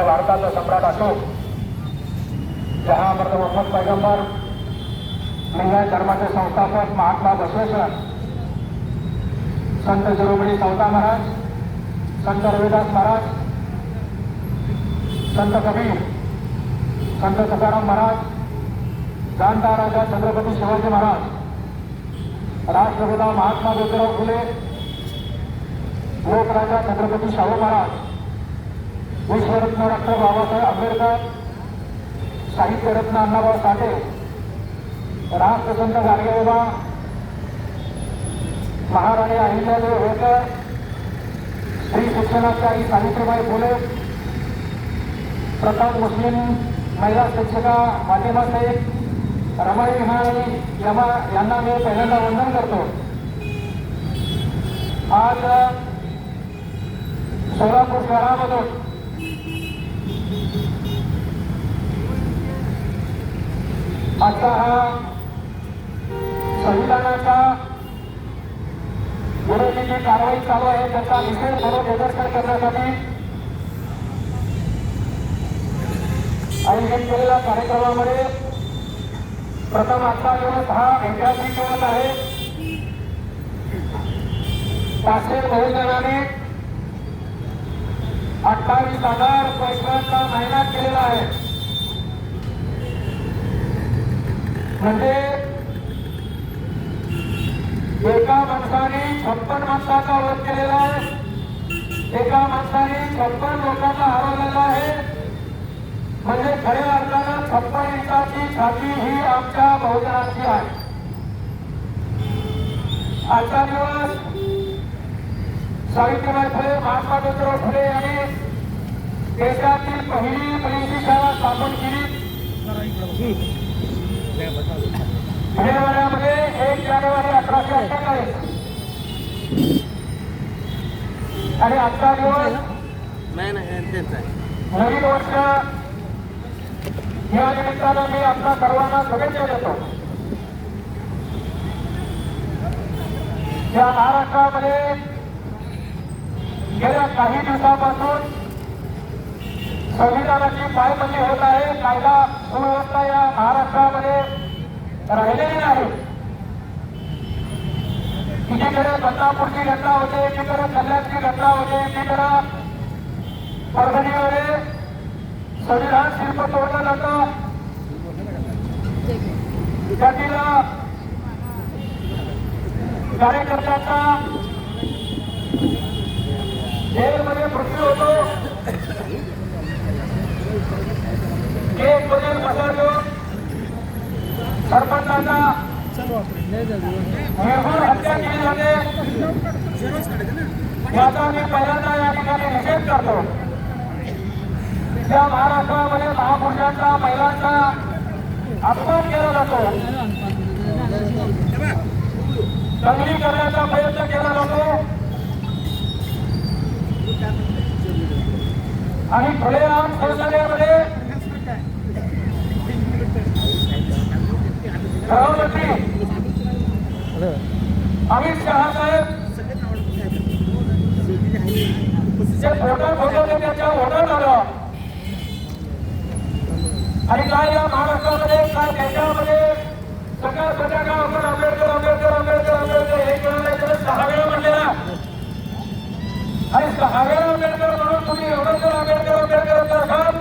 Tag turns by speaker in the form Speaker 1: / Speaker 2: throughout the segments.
Speaker 1: अखंड भारताचा सम्राट अशोक जहामर्द मोहम्मद पैगंबर लिंगायत धर्माचे संस्थापक महात्मा बसवेश्वर संत शिरोमणी सावता महाराज संत रविदास महाराज संत कबीर संत तुकाराम महाराज जाणता राजा छत्रपती शिवाजी महाराज राष्ट्रपिता महात्मा ज्योतिराव फुले लोकराजा छत्रपती शाहू महाराज विश्वरत्न डॉक्टर बाबासाहेब आंबेडकर साहित्यरत्न अण्णाभाऊ साठे राष्ट्रसंत गाडगेबाबा महाराणी अहिल्यादेव होळकर स्त्री शिक्षणाचारी सावित्रीबाई फुले प्रताप मुस्लिम महिला शिक्षिका माध्यमासाहेब रमाई विहारी यमा यांना मी पहिल्यांदा वंदन करतो. आज सोलापूर शहरामधून आता हा संविधानाचा विरोधी जी कारवाई चालू आहे त्याचा निषेध म्हणून निदर्शन करण्यासाठी आयोजित केलेल्या कार्यक्रमामध्ये प्रथम आजचा दिवस हा ऐतिहासिक दिवस आहे. पाचशे बहुजनाने अठ्ठावीस हजार पैशांचा मेहनत केलेला आहे. म्हणजे एका माणसाने छप्पन माणसाचा वध केलेला आहे. एका माणसाने छप्पन लोकांना हरवलेला आहे. म्हणजे खऱ्या अर्थानं छप्पन इंचाची छाती ही आमच्या बहुजनाची आहे. आजचा दिवस सावित्रीबाई फुले महात्मा ज्योतिराव फुले यांनी देशातील पहिली पहिली शाळा स्थापन केली. जानेवारीमध्ये एक जानेवारी अठराशे अठ्ठेचाळीस आणि आजचा दिवस नवीन वर्ष या निमित्तानं मी आपल्या सर्वांना शुभेच्छा देतो या महाराष्ट्रामध्ये गेल्या काही दिवसापासून संविधानाची पायबंदी होत आहे. कायदा सुव्यवस्था या महाराष्ट्रामध्ये राहिलेली नाही. एकीकडे बदलापूरची घटना होते एकीकडे कल्याणची घटना होते एकीकडे परभणीमध्ये संविधान शिल्प तोडलं जातं. त्यातील कार्यकर्त्यांचा जेलमध्ये मृत्यू होतो. सरपंचाचा निर्भूळ हत्या केली जाते. याचा मी पहिल्यांदा या ठिकाणी निषेध करतो. या महाराष्ट्रामध्ये महापुरुषांचा महिलांचा अपमान केला जातो. दंगली करण्याचा प्रयत्न केला जातो. आणि खुलेआम संसदेमध्ये गृहमंत्री अमित शहा साहेब जे फोटो फोटो त्याच्या ओढत आणि काय या महाराष्ट्रामध्ये काय देशामध्ये? सकाळ सकाळ आपण आंबेडकर आंबेडकर आंबेडकर आंबेडकर हे सहा वेळा म्हणलेला आणि सहा वेळा आंबेडकर म्हणून तुम्ही एवढं जर आंबेडकर जर असाल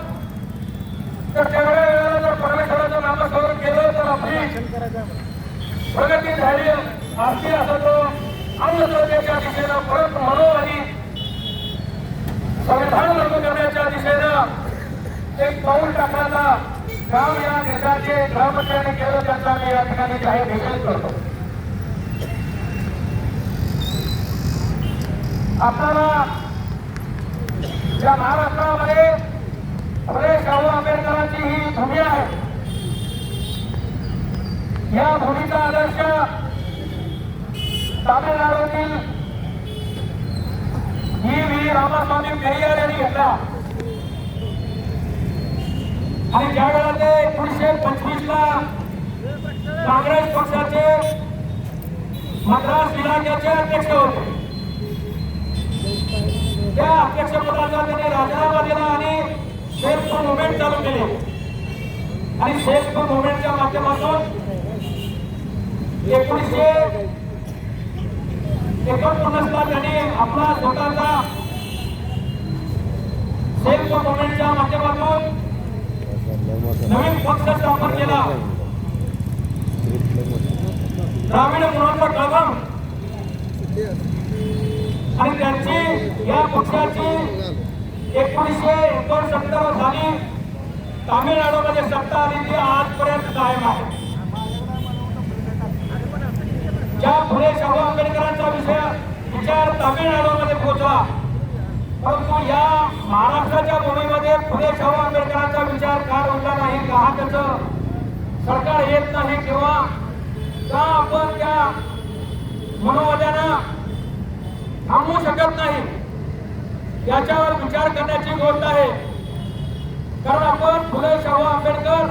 Speaker 1: तर तेवढ्या वेळेला जर परमेश्वराचं नामस्मरण केलं तर आपली प्रगती झाली. आरती असं तो अंधश्रद्धेच्या दिशेनं परत म्हणू आणि संविधान लागू करण्याच्या दिशेनं एक पाऊल टाकण्याचा काम या देशाचे गृहमंत्र्यांनी केलं त्यांचा मी या ठिकाणी काही निषेध करतो. आपल्याला या महाराष्ट्रामध्ये फुले शाहू आंबेडकरांची ही भूमी आहे या भूमीचा आदर्श तामिळनाडूतील ही व्ही. रामास्वामी पेरियार यांनी घेतला. आणि ज्या वेळा ते एकोणीसशे पंचवीस ला काँग्रेस पक्षाचे मद्रास इलाक्याचे अध्यक्ष होते. त्या अध्यक्षपदाचा त्यांनी राजीनामा दिला आणि आणि सेल्फ मुवमेंटच्या माध्यमातून एकोणीसशे एकोणपन्नासला त्याने आपला स्वतःचा सेल्फ मुवमेंटच्या माध्यमातून नवीन पक्ष स्थापन केला. ग्रामीण मुलांचा कळवण आणि त्यांची या पक्षाची एकोणीसशे एकोणसत्तर साली तामिळनाडूमध्ये सत्ता आली ती आजपर्यंत कायम आहे. ज्या फुले शाहू आंबेडकरांचा विषय विचार तामिळनाडूमध्ये पोहोचला. परंतु या महाराष्ट्राच्या भूमीमध्ये फुले शाहू आंबेडकरांचा विचार का होता नाही का त्याचं सरकार येत नाही किंवा का आपण त्या मनोवाद्यांना थांबवू शकत नाही याच्यावर विचार करण्याची गोष्ट आहे. कारण आपण फुले शाहू आंबेडकर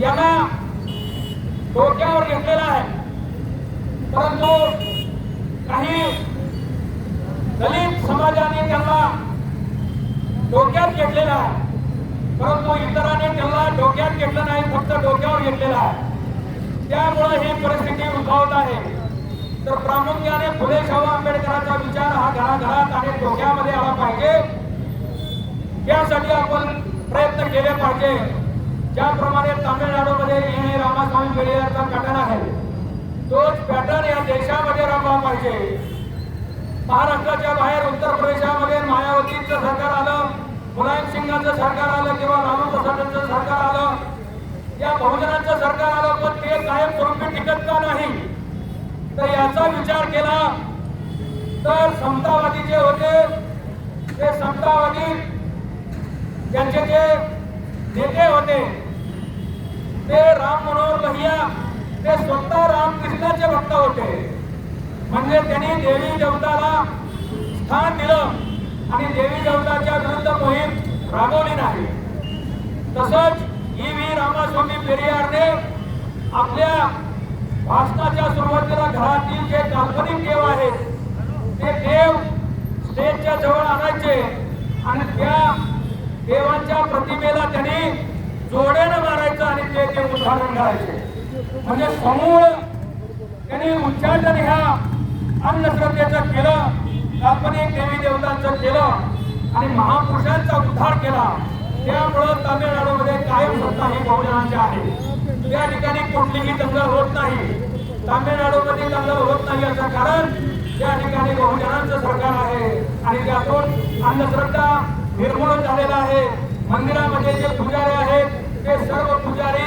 Speaker 1: यांना डोक्यावर घेतलेला आहे. परंतु काही दलित समाजाने त्यांना डोक्यात घेतलेला आहे. परंतु इतरांनी त्यांना डोक्यात घेतलं नाही फक्त डोक्यावर घेतलेलं आहे. त्यामुळे ही परिस्थिती उद्भवत आहे. तर प्रामुख्याने फुले शाहू आंबेडकरांचा विचार हा घराघरात आणि डोक्यामध्ये आला पाहिजे. यासाठी आपण प्रयत्न केले पाहिजे. ज्याप्रमाणे तामिळनाडूमध्ये रामास्वामी पेरियारचा पॅटर्न आहे. देशामध्ये पाहिजे. महाराष्ट्राच्या बाहेर उत्तर प्रदेशामध्ये मायावतीचं सरकार आलं मुलायम सिंगाचं सरकार आलं किंवा लालू प्रसादांचं सरकार आलं या बहुजनांचं सरकार आलं पण ते कायम स्वरूपी टिकत का नाही? तर याचा विचार केला तर समतावादी जे होते ते समतावादी त्यांचे जे नेते होते ते राम मनोहर लोहिया ते स्वतः रामकृष्णाचे भक्त होते. म्हणजे त्यांनी देवी देवताला स्थान दिलं आणि देवी देवताच्या विरुद्ध मोहीम राबवली नाही. तसंच ई व्ही रामास्वामी पेरियारने आपल्या भाषणाच्या सुरुवातीला घरातील जे काल्पनिक देव आहेत ते देव स्टेजच्या जवळ आणायचे आणि त्या देवांच्या प्रतिमेला त्यांनी जोड्यानं मारायचं आणि ते देव उदाहरण घालायचे म्हणजे समूळ त्यांनी उच्चाटन ह्या अंधश्रद्धेचं केलं काल्पनिक देवी देवतांचं केलं आणि महापुरुषांचा उद्धार केला. त्यामुळं तामिळनाडूमध्ये कायम सत्ता ही बहुजनांची आहे. त्या ठिकाणी कुठलीही दंगल होत नाही. तामिळनाडूमध्ये दंगल होत नाही याचं कारण त्या ठिकाणी बहुजनांचं सरकार आहे. आणि त्यातून अंधश्रद्धा निर्मूलन झालेला आहे. मंदिरामध्ये जे पुजारी आहेत ते सर्व पुजारी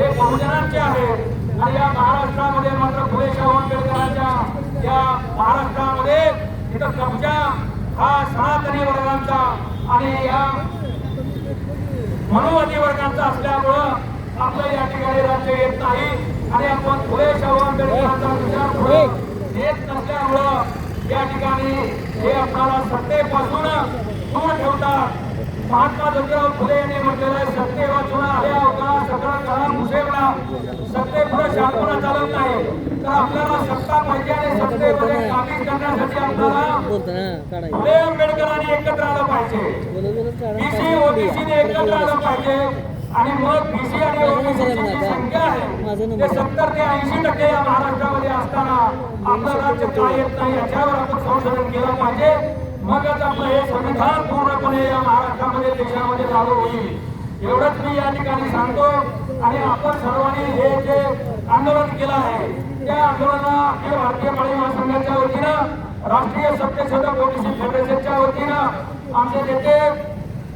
Speaker 1: हे बहुजनांचे आहेत. आणि या महाराष्ट्रामध्ये मात्र फुले शाहू आंबेडकरांच्या महाराष्ट्रामध्ये इथं कब्जा हा सनातनी वर्गांचा आणि या मनोवादी वर्गांचा असल्यामुळं आपलं या ठिकाणी राज्य येत नाही. आणि आपण फुले शाहू आंबेडकरांचा विचार येत नसल्यामुळं या ठिकाणी हे आपल्याला सत्तेपासून दूर ठेवतात. महात्मा ज्योतिराव फुले यांनी म्हटलेलं आहे सत्ते वाचून आल्या अवघा सगळा काळा म्हणा सत्ते पुढे शांतपणा चालत नाही. तर आपल्याला सत्ता पाहिजे आणि सत्तेमध्ये काबीज करण्यासाठी आपल्याला फुले आंबेडकरांनी एकत्र आलं पाहिजे. बीसी ओबीसीने एकत्र आलं पाहिजे. आणि मग बीसी आणि ओबीसीची संख्या आहे ते सत्तर ते ऐंशी टक्के या महाराष्ट्रामध्ये असताना आपलं राज्य काय येत नाही याच्यावर आपण संशोधन केलं पाहिजे. मगच आपलं हे संविधान पूर्णपणे या महाराष्ट्रामध्ये देशामध्ये लागू होईल. एवढंच मी या ठिकाणी सांगतो आणि आपण सर्वांनी हे जे आंदोलन केलं आहे त्या आंदोलना अखिल भारतीय माळी महासंघाच्या वतीनं राष्ट्रीय सत्यशोधक ओबीसी फेडरेशनच्या वतीनं आमचे नेते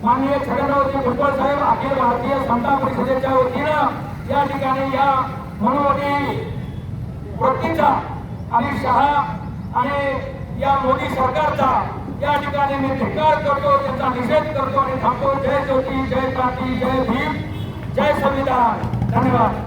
Speaker 1: माननीय छगनरावजी भुजबळ साहेब अखिल भारतीय समता परिषदेच्या वतीनं या ठिकाणी या मनोवटी वृत्तीचा अमित शहा आणि या मोदी सरकारचा या ठिकाणी मी धिक्कार करतो त्यांचा निषेध करतो आणि थांबतो जय ज्योती जय क्रांती जय भीम जय संविधान। धन्यवाद।